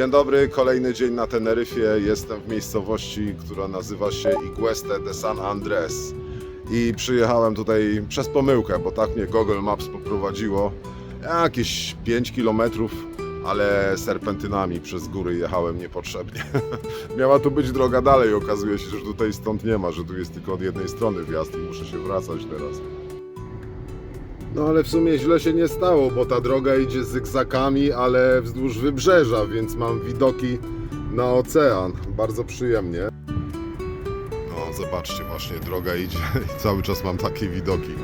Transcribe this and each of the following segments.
Dzień dobry, kolejny dzień na Teneryfie. Jestem w miejscowości, która nazywa się Igueste de San Andres. I przyjechałem tutaj przez pomyłkę, bo tak mnie Google Maps poprowadziło. Jakieś 5 km, ale serpentynami przez góry jechałem niepotrzebnie. Miała tu być droga dalej, okazuje się, że tutaj stąd nie ma, że tu jest tylko od jednej strony wjazd i muszę się wracać teraz. No ale w sumie źle się nie stało, bo ta droga idzie zygzakami, ale wzdłuż wybrzeża, więc mam widoki na ocean. Bardzo przyjemnie. No zobaczcie, właśnie droga idzie i cały czas mam takie widoki.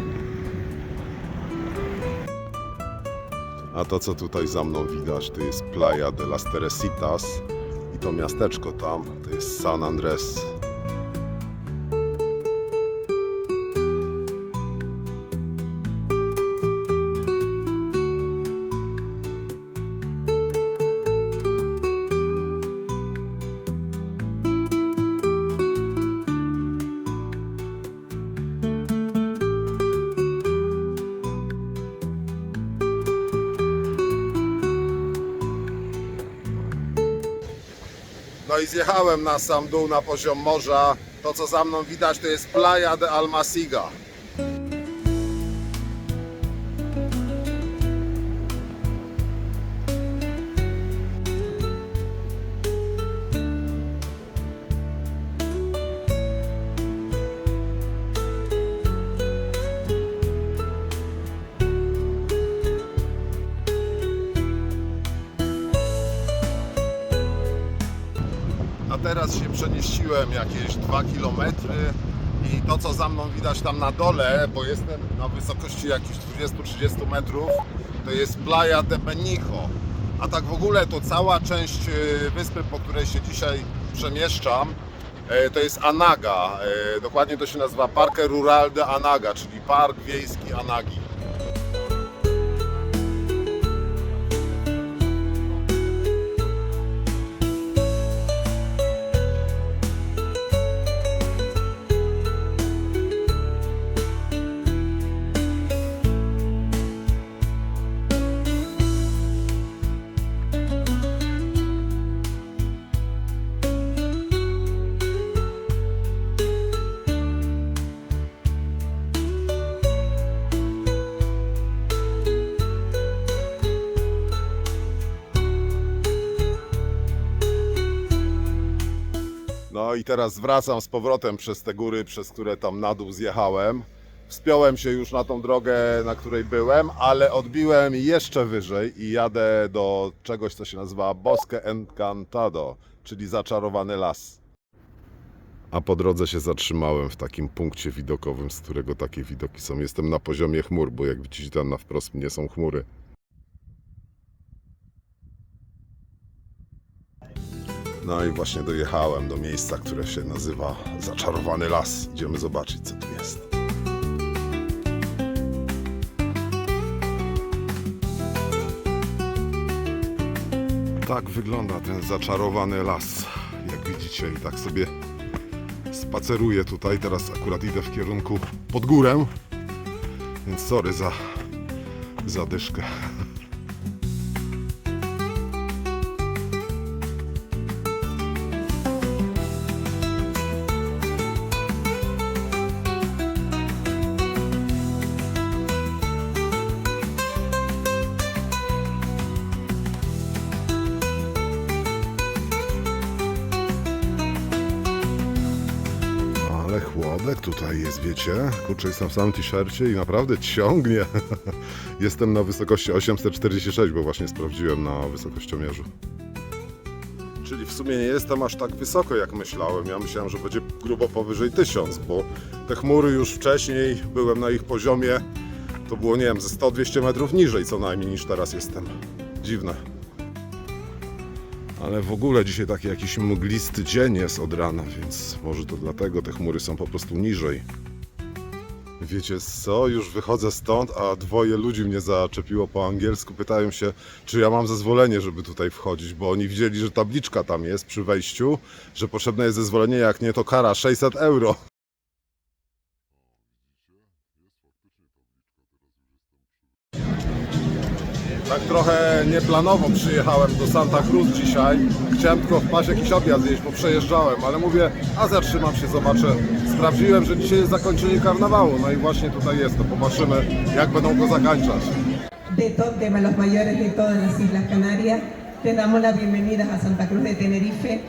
A to co tutaj za mną widać, to jest Playa de las Teresitas i to miasteczko tam, to jest San Andres. I zjechałem na sam dół, na poziom morza. To co za mną widać to jest Playa de Almasiga. Przenieściłem jakieś 2 km i to co za mną widać tam na dole, bo jestem na wysokości jakichś 20-30 metrów, to jest Playa de Benicho. A tak w ogóle to cała część e, wyspy, po której się dzisiaj przemieszczam, e, to jest Anaga. E, Dokładnie to się nazywa Parque Rural de Anaga, czyli Park Wiejski Anagi. I teraz wracam z powrotem przez te góry, przez które tam na dół zjechałem. Wspiąłem się już na tą drogę, na której byłem, ale odbiłem jeszcze wyżej i jadę do czegoś, co się nazywa Bosque Encantado, czyli zaczarowany las. A po drodze się zatrzymałem w takim punkcie widokowym, z którego takie widoki są. Jestem na poziomie chmur, bo jak widzicie tam na wprost mnie są chmury. No i właśnie dojechałem do miejsca, które się nazywa Zaczarowany Las. Idziemy zobaczyć, co tu jest. Tak wygląda ten zaczarowany las. Jak widzicie, i tak sobie spaceruję tutaj. Teraz akurat idę w kierunku pod górę. Więc sorry za zadyszkę. Ale chłodek tutaj jest, wiecie? Kurczę, jestem w samym t-shircie i naprawdę ciągnie. Jestem na wysokości 846, bo właśnie sprawdziłem na wysokościomierzu. Czyli w sumie nie jestem aż tak wysoko, jak myślałem. Ja myślałem, że będzie grubo powyżej 1000, bo te chmury już wcześniej, byłem na ich poziomie, to było, nie wiem, ze 100-200 metrów niżej co najmniej niż teraz jestem. Dziwne. Ale w ogóle dzisiaj taki jakiś mglisty dzień jest od rana, więc może to dlatego te chmury są po prostu niżej. Wiecie co, już wychodzę stąd, a dwoje ludzi mnie zaczepiło po angielsku. Pytają się, czy ja mam zezwolenie, żeby tutaj wchodzić, bo oni widzieli, że tabliczka tam jest przy wejściu, że potrzebne jest zezwolenie, jak nie to kara 600 euro. Trochę nieplanowo przyjechałem do Santa Cruz dzisiaj. Chciałem tylko wpaść jakiś obiad zjeść, bo przejeżdżałem, ale mówię, a zatrzymam się, zobaczę. Sprawdziłem, że dzisiaj jest zakończenie karnawału, no i właśnie tutaj jest, to popatrzymy, jak będą go zakończać. de, to, de los mayores de todas las Islas Canarias. Te damos la bienvenida a Santa Cruz de Tenerife.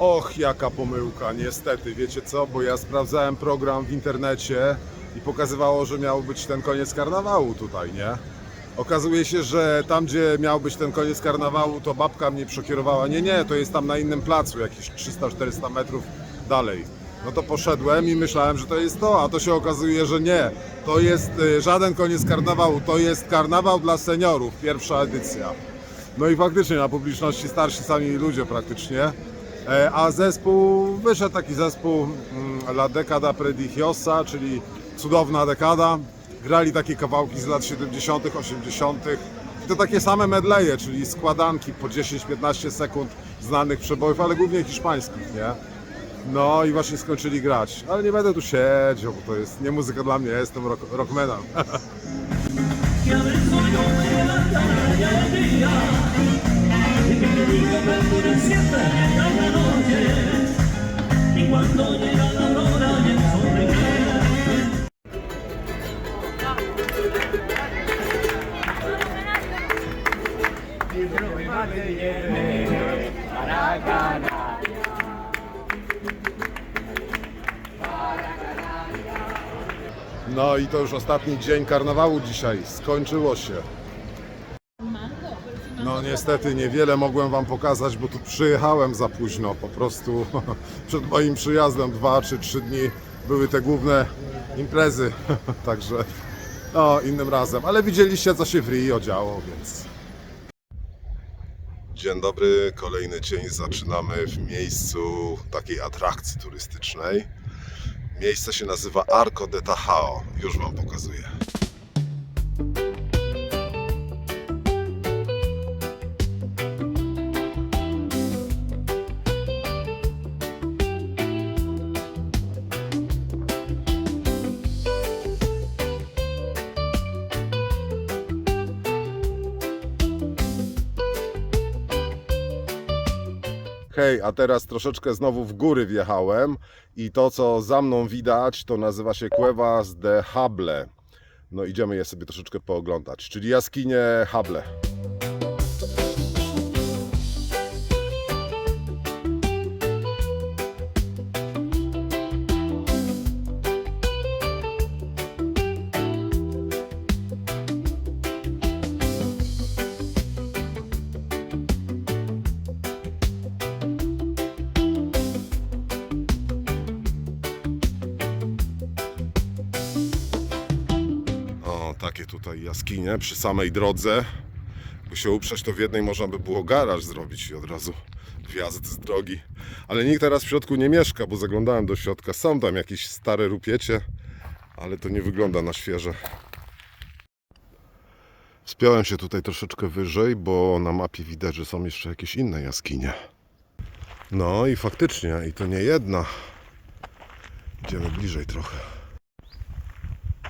Och, jaka pomyłka, niestety, wiecie co, bo ja sprawdzałem program w internecie i pokazywało, że miał być ten koniec karnawału tutaj, nie? Okazuje się, że tam, gdzie miał być ten koniec karnawału, to babka mnie przekierowała. Nie, nie, to jest tam na innym placu, jakieś 300-400 metrów dalej. No to poszedłem i myślałem, że to jest to, a to się okazuje, że nie. To jest y, żaden koniec karnawału, to jest karnawał dla seniorów, pierwsza edycja. No i faktycznie na publiczności starsi sami ludzie praktycznie. E, A zespół, wyszedł taki zespół mm, La Decada Predigiosa, czyli cudowna dekada. Grali takie kawałki z lat 70., 80. I to takie same medleje, czyli składanki po 10-15 sekund znanych przebojów, ale głównie hiszpańskich, nie? No i właśnie skończyli grać. Ale nie będę tu siedział, bo to jest nie muzyka dla mnie, ja jestem rock, rockmanem. No i to już ostatni dzień karnawału dzisiaj. Skończyło się. Niestety niewiele mogłem Wam pokazać, bo tu przyjechałem za późno. Po prostu przed moim przyjazdem dwa czy trzy dni były te główne imprezy. Także no innym razem. Ale widzieliście co się w Rio działo, więc... Dzień dobry, kolejny dzień zaczynamy w miejscu takiej atrakcji turystycznej. Miejsce się nazywa Arco de Tajao. Już Wam pokazuję. Hej, a teraz troszeczkę znowu w góry wjechałem i to co za mną widać to nazywa się Cuevas de Hable. No idziemy je sobie troszeczkę pooglądać, czyli jaskinie Hable. Takie tutaj jaskinie przy samej drodze. By się uprzeć, to w jednej można by było garaż zrobić i od razu wjazd z drogi. Ale nikt teraz w środku nie mieszka, bo zaglądałem do środka. Są tam jakieś stare rupiecie, ale to nie wygląda na świeże. Wspiąłem się tutaj troszeczkę wyżej, bo na mapie widać, że są jeszcze jakieś inne jaskinie. No i faktycznie, i to nie jedna. Idziemy bliżej trochę.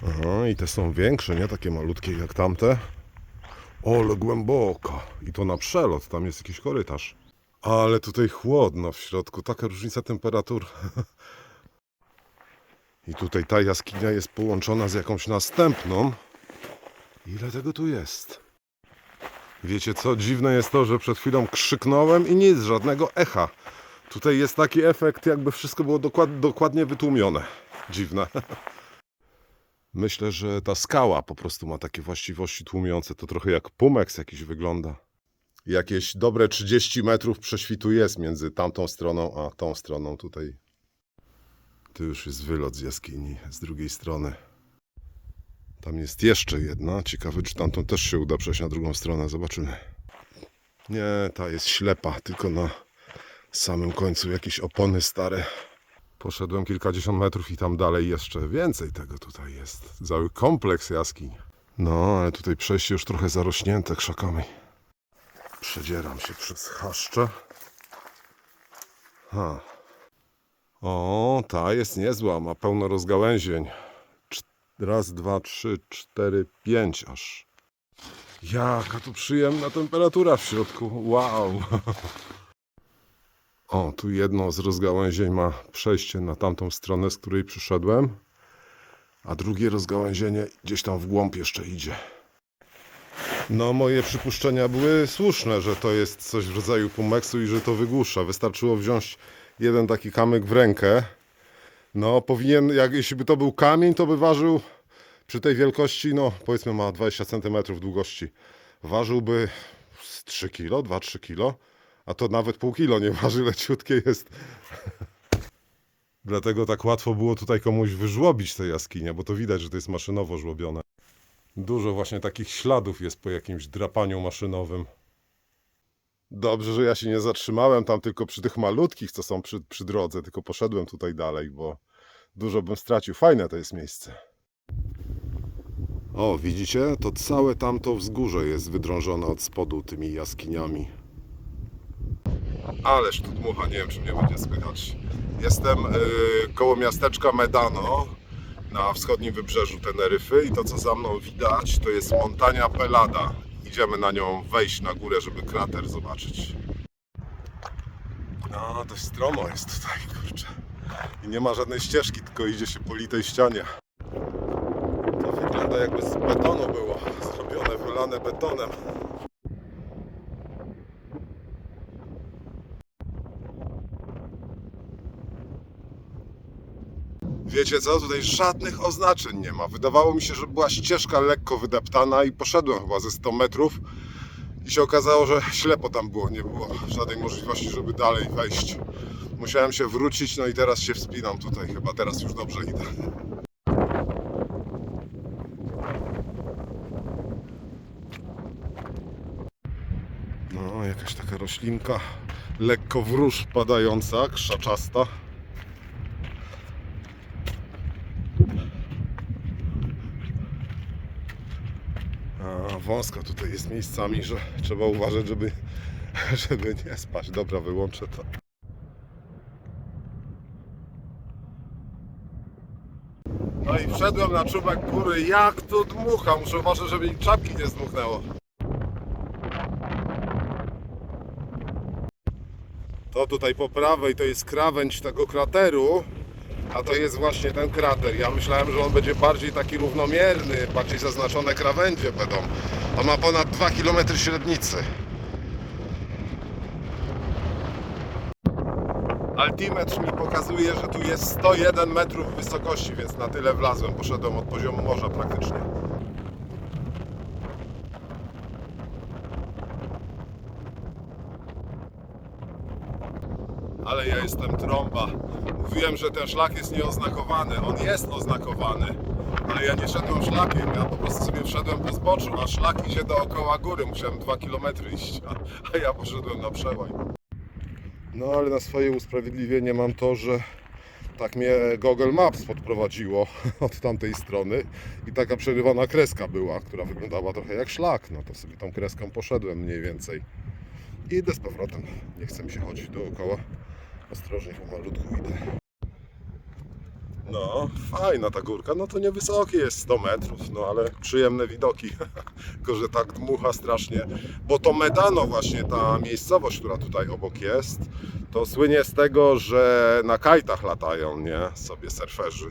Aha, i te są większe, nie takie malutkie jak tamte. Ole głęboko. I to na przelot, tam jest jakiś korytarz. Ale tutaj chłodno w środku, taka różnica temperatur. I tutaj ta jaskinia jest połączona z jakąś następną. Ile tego tu jest? Wiecie co? Dziwne jest to, że przed chwilą krzyknąłem i nic, żadnego echa. Tutaj jest taki efekt, jakby wszystko było dokład, dokładnie wytłumione. Dziwne. Myślę, że ta skała po prostu ma takie właściwości tłumiące. To trochę jak pumeks jakiś wygląda. Jakieś dobre 30 metrów prześwitu jest między tamtą stroną a tą stroną tutaj. Tu już jest wylot z jaskini z drugiej strony. Tam jest jeszcze jedna. Ciekawe, czy tamtą też się uda przejść na drugą stronę. Zobaczymy. Nie, ta jest ślepa, tylko na samym końcu jakieś opony stare. Poszedłem kilkadziesiąt metrów i tam dalej jeszcze więcej tego tutaj jest. Cały kompleks jaskiń. No, ale tutaj przejście już trochę zarośnięte krzakami. Przedzieram się przez chaszcze. Ha. O, ta jest niezła, ma pełno rozgałęzień. Raz, dwa, trzy, cztery, pięć aż. Jaka tu przyjemna temperatura w środku. Wow. O, tu jedno z rozgałęzień ma przejście na tamtą stronę, z której przyszedłem, a drugie rozgałęzienie gdzieś tam w głąb jeszcze idzie. No, moje przypuszczenia były słuszne, że to jest coś w rodzaju pumeksu i że to wygłusza. Wystarczyło wziąć jeden taki kamyk w rękę. No, powinien, jak, jeśli by to był kamień, to by ważył przy tej wielkości, no powiedzmy ma 20 cm długości. Ważyłby z 3 kg, 2-3 kg, a to nawet pół kilo nie waży, leciutkie jest. Dlatego tak łatwo było tutaj komuś wyżłobić tę jaskinię, bo to widać, że to jest maszynowo żłobione. Dużo właśnie takich śladów jest po jakimś drapaniu maszynowym. Dobrze, że ja się nie zatrzymałem tam tylko przy tych malutkich, co są przy, przy drodze, tylko poszedłem tutaj dalej, bo dużo bym stracił. Fajne to jest miejsce. O, widzicie? To całe tamto wzgórze jest wydrążone od spodu tymi jaskiniami. Ależ tu dmucha, nie wiem czy mnie będzie słychać. Jestem y, koło miasteczka Medano na wschodnim wybrzeżu Teneryfy i to co za mną widać to jest Montania Pelada. Idziemy na nią wejść na górę, żeby krater zobaczyć. No, dość stromo jest tutaj, kurczę. I nie ma żadnej ścieżki, tylko idzie się po litej ścianie. To wygląda jakby z betonu było zrobione, wylane betonem. Wiecie co, tutaj żadnych oznaczeń nie ma. Wydawało mi się, że była ścieżka lekko wydeptana i poszedłem chyba ze 100 metrów i się okazało, że ślepo tam było. Nie było żadnej możliwości, żeby dalej wejść. Musiałem się wrócić, no i teraz się wspinam tutaj. Chyba teraz już dobrze idę. No, jakaś taka roślinka lekko w róż padająca, krzaczasta. A, wąsko tutaj jest miejscami, że trzeba uważać, żeby, żeby nie spać. Dobra, wyłączę to. No i wszedłem na czubek góry. Jak tu dmucha? Muszę uważać, żeby mi czapki nie zdmuchnęło. To tutaj po prawej to jest krawędź tego krateru, a to jest właśnie ten krater. Ja myślałem, że on będzie bardziej taki równomierny, bardziej zaznaczone krawędzie będą. On ma ponad 2 km średnicy. Altimetr mi pokazuje, że tu jest 101 metrów wysokości, więc na tyle wlazłem. Poszedłem od poziomu morza praktycznie. Ale ja jestem trąba. Mówiłem, że ten szlak jest nieoznakowany. On jest oznakowany, ale ja nie szedłem szlakiem. Ja po prostu sobie wszedłem po zboczu, a szlak idzie dookoła góry. Musiałem 2 km iść, a, a ja poszedłem na przełaj. No ale na swoje usprawiedliwienie mam to, że tak mnie Google Maps podprowadziło od tamtej strony i taka przerywana kreska była, która wyglądała trochę jak szlak. No to sobie tą kreską poszedłem mniej więcej. I idę z powrotem. Nie chce mi się chodzić dookoła. Ostrożnie, pomalutku idę. No, fajna ta górka. No to niewysokie jest 100 metrów, no ale przyjemne widoki. Tylko, że tak dmucha strasznie. Bo to Medano właśnie, ta miejscowość, która tutaj obok jest, to słynie z tego, że na kajtach latają, nie? Sobie surferzy.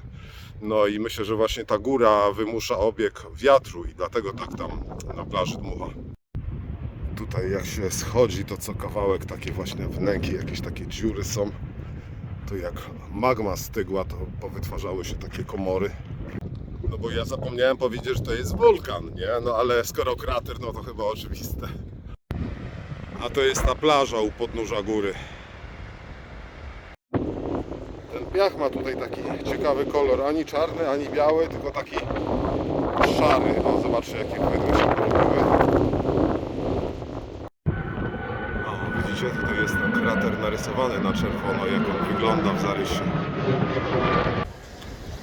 No i myślę, że właśnie ta góra wymusza obieg wiatru i dlatego tak tam na plaży dmucha. Tutaj jak się schodzi, to co kawałek takie właśnie wnęki, jakieś takie dziury są. To jak magma stygła, to powytwarzały się takie komory. No bo ja zapomniałem powiedzieć, że to jest wulkan, nie? No ale skoro krater, no to chyba oczywiste. A to jest ta plaża u podnóża góry. Ten piach ma tutaj taki ciekawy kolor, ani czarny, ani biały, tylko taki szary. O, zobaczcie jakie chwytły się porobiły. O, widzicie, tutaj jest krater narysowany na czerwono, jak on wygląda w zarysie.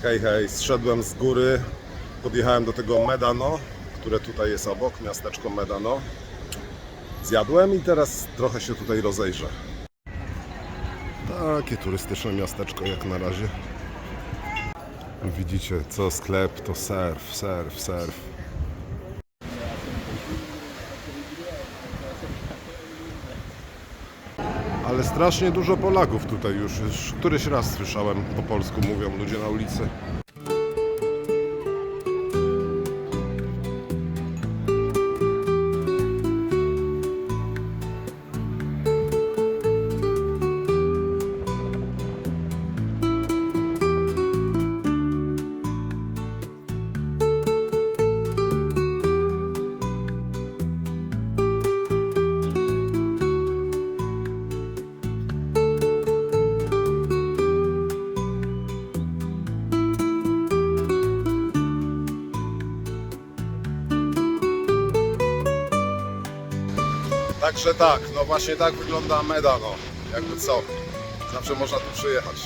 Hej, hej, zszedłem z góry, podjechałem do tego Medano, które tutaj jest obok, miasteczko Medano. zjadłem i teraz trochę się tutaj rozejrzę. Takie turystyczne miasteczko jak na razie. Widzicie, co sklep to surf, surf, surf. Ale strasznie dużo Polaków tutaj już. Już któryś raz słyszałem po polsku mówią ludzie na ulicy. Także tak, no właśnie tak wygląda Medano. Jakby co, zawsze można tu przyjechać.